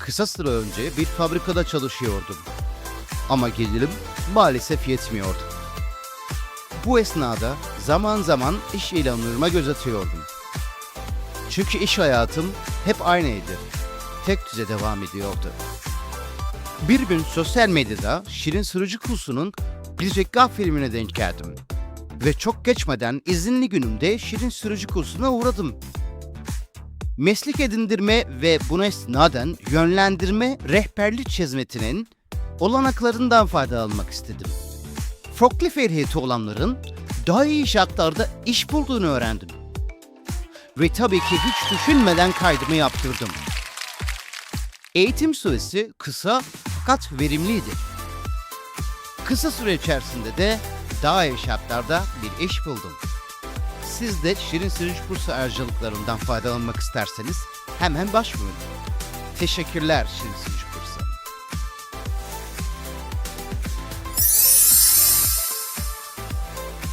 kısa süre önce bir fabrikada çalışıyordum. Ama gelirim maalesef yetmiyordu. Bu esnada zaman zaman iş ilanlarıma göz atıyordum. Çünkü iş hayatım hep aynıydı. Tek düze devam ediyordu. Bir gün sosyal medyada Şirin Sırıcı Kusu'nun bir reklam filmine denk geldim. Ve çok geçmeden izinli günümde Şirin Sürücü kursuna uğradım. Meslek edindirme ve buna istinaden yönlendirme rehberlik hizmetinin olanaklarından faydalanmak istedim. Forklift ehliyeti olanların daha iyi şartlarda iş bulduğunu öğrendim. Ve tabii ki hiç düşünmeden kaydımı yaptırdım. Eğitim süresi kısa fakat verimliydi. Kısa süre içerisinde de daha iyi şartlarda bir iş buldum. Siz de Şirin Sürücü kursu ayrıcalıklarından faydalanmak isterseniz hemen başvurun. Teşekkürler Şirin Sürücü